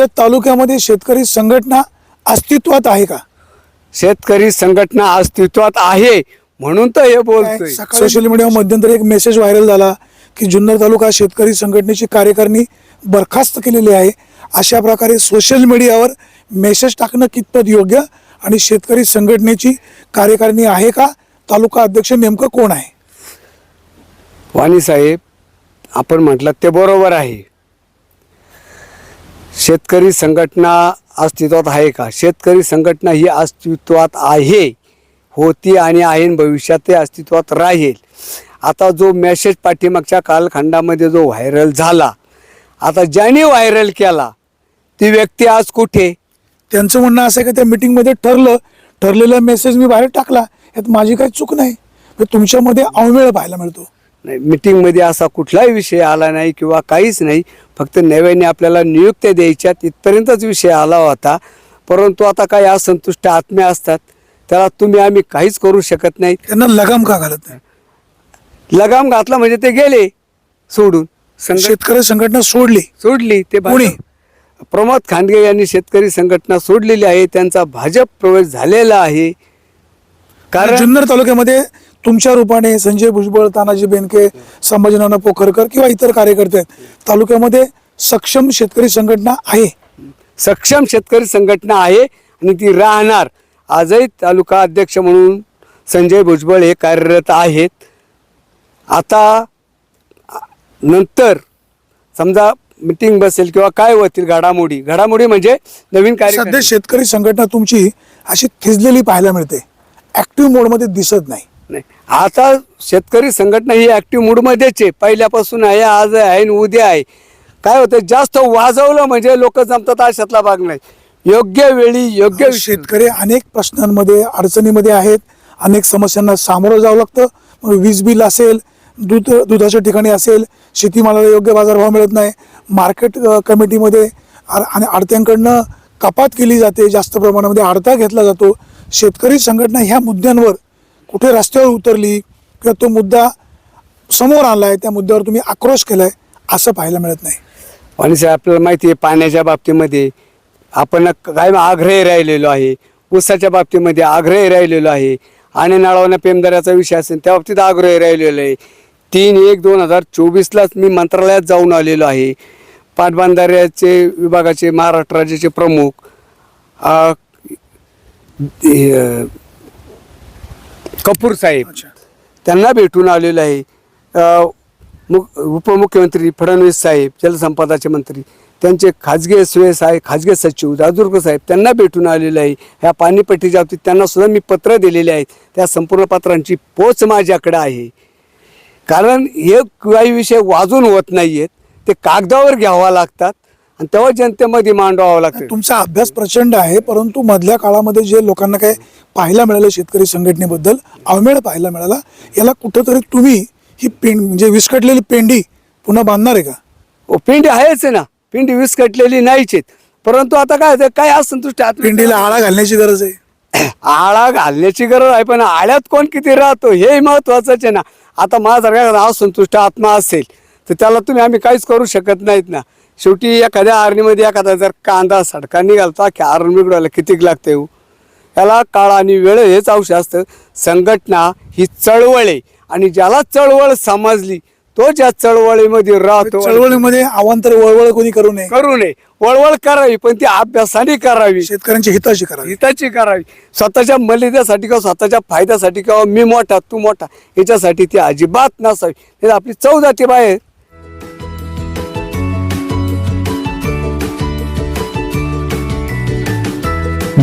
तर तालुक्यामध्ये शेतकरी संघटना अस्तित्वात आहे का? शेतकरी संघटना अस्तित्वात आहे म्हणून तर हे बोलतोय. सोशल मीडियावर मध्यंतरी एक मेसेज व्हायरल झाला की जुन्नर तालुका शेतकरी संघटनेची कार्यकारिणी बरखास्त केलेली आहे. अशा प्रकारे सोशल मीडियावर मेसेज टाकणं कितपत योग्य आणि शेतकरी संघटनेची कार्यकारिणी आहे का? तालुका अध्यक्ष नेमकं कोण आहे? वाणी साहेब आपण म्हटलं ते बरोबर आहे. शेतकरी संघटना अस्तित्वात आहे का? शेतकरी संघटना ही अस्तित्वात आहे होती आणि आहे भविष्यात ते अस्तित्वात राहील. आता जो मेसेज पाठीमागच्या कालखंडामध्ये जो व्हायरल झाला आता ज्याने व्हायरल केला ती व्यक्ती आज कुठे? त्यांचं म्हणणं असं आहे की त्या मीटिंगमध्ये ठरलं ठरलेला मेसेज मी बाहेर टाकला यात माझी काही चूक नाही. तुमच्यामध्ये अवमेळ पाहायला मिळतो. नाही मीटिंगमध्ये असा कुठलाही विषय आला नाही किंवा काहीच नाही. फक्त नव्याने आपल्याला नियुक्त्या द्यायच्या तिथपर्यंतच विषय आला होता. परंतु आता काही असंतुष्ट आत्म्या असतात. त्याला तुम्ही आम्ही काहीच करू शकत नाही. त्यांना लगाम का घालत नाही? लगाम घातला म्हणजे ते गेले सोडून. शेतकरी संघटना सोडली. सोडली. ते कोणी? प्रमोद खांडगे यांनी शेतकरी संघटना सोडलेली आहे. त्यांचा भाजप प्रवेश झालेला आहे. कारण जुन्नर तालुक्यामध्ये तुमच्या रूपाने संजय भुजबळ तानाजी बेनके संभाजीनाना पोखरकर किंवा इतर कार्यकर्ते आहेत. तालुक्यामध्ये सक्षम शेतकरी संघटना आहे. सक्षम शेतकरी संघटना आहे आणि ती राहणार. आजही तालुका अध्यक्ष म्हणून संजय भुजबळ हे कार्यरत आहेत. आता नंतर समजा मिटिंग बसेल किंवा काय होतील घडामोडी. घडामोडी म्हणजे नवीन सध्या कार्य शेतकरी संघटना तुमची अशी थिजलेली पाहायला मिळते. ऍक्टिव्ह मोडमध्ये दिसत नाही. नाही. आता शेतकरी संघटना ही ॲक्टिव्ह मूडमध्येच आहे. पहिल्यापासून आहे आज आहे आणि उद्या आहे. काय होतं जास्त वाजवलं म्हणजे लोक जमतात अशातला भाग नाही. योग्य वेळी योग्य शेतकरी अनेक प्रश्नांमध्ये अडचणीमध्ये आहेत. अनेक समस्यांना सामोरं जावं लागतं. मग वीज बिल असेल दूध दुधाच्या ठिकाणी असेल शेतीमालाला योग्य बाजारभाव मिळत नाही. मार्केट कमिटीमध्ये आणि आडत्यांकडनं कपात केली जाते जास्त प्रमाणामध्ये आडता घेतला जातो. शेतकरी संघटना ह्या मुद्द्यांवर कुठे रस्त्यावर उतरली किंवा तो मुद्दा समोर आणलाय त्या मुद्द्यावर तुम्ही आक्रोश केलाय असं पाहायला मिळत नाही. आणि साहेब आपल्याला माहिती आहे पाण्याच्या बाबतीमध्ये आपण काय आग्रही राहिलेलो आहे. ऊसाच्या बाबतीमध्ये आग्रही राहिलेलो आहे. आणि नळवण्या पेमदाराचा विषय असेल त्या बाबतीत आग्रही राहिलेलो आहे. तीन एक दोन हजार चोवीसलाच मी मंत्रालयात जाऊन आलेलो आहे. पाटबंधाऱ्याचे विभागाचे महाराष्ट्र राज्याचे प्रमुख कपूर साहेब. त्यांना भेटून आलेलो आहे. मुख उपमुख्यमंत्री फडणवीस साहेब जलसंपदाचे मंत्री त्यांचे खाजगी सुयस आहे खाजगी सचिव जाजूरकर साहेब त्यांना भेटून आलेले आहे. ह्या पाणीपट्टीच्या बाबतीत त्यांना सुद्धा मी पत्र दिलेले आहेत. त्या संपूर्ण पत्रांची पोच माझ्याकडे आहे. कारण हे काही विषय वाजून होत नाही आहेत ते कागदावर घ्यावा लागतात. आणि तेव्हा जनतेमध्ये मांडवावं लागतं. तुमचा अभ्यास प्रचंड आहे परंतु मधल्या काळामध्ये जे लोकांना काय पाहायला मिळालं शेतकरी संघटनेबद्दल अवमेळ पाहायला मिळाला याला कुठंतरी तुम्ही ही पेंड म्हणजे विस्कटलेली पेंडी पुन्हा बांधणार आहे का? ओ पिंडी आहेच आहे ना. पिंडी विस्कटलेली नाहीच आहेत. परंतु आता काय होतं, काय असंतुष्ट आत्म- पेंडीला आळा घालण्याची गरज आहे. आळा घालण्याची गरज आहे पण आळ्यात कोण किती राहतो हे महत्वाचंच आहे ना. आता माझा असंतुष्ट आत्मा असेल तर त्याला तुम्ही आम्ही काहीच करू शकत नाहीत ना. शेवटी एखाद्या आरणीमध्ये एखादा जर कांदा सडका निघालता की आरण बिघडवायला कितीक लागते हो? याला काळ आणि वेळ हेच औषध असतं. संघटना ही चळवळ आहे आणि ज्याला चळवळ समजली तो ज्या चळवळीमध्ये राहतो चळवळीमध्ये अवांतर वळवळ कोणी करू नये. करू नये. वळवळ करावी पण ती अभ्यासाने करावी. शेतकऱ्यांची हिताची करावी. हिताची करावी. स्वतःच्या मलिदासाठी किंवा स्वतःच्या फायद्यासाठी किंवा मी मोठा तू मोठा याच्यासाठी ती अजिबात नसावी. आपली चव जाते बाहेर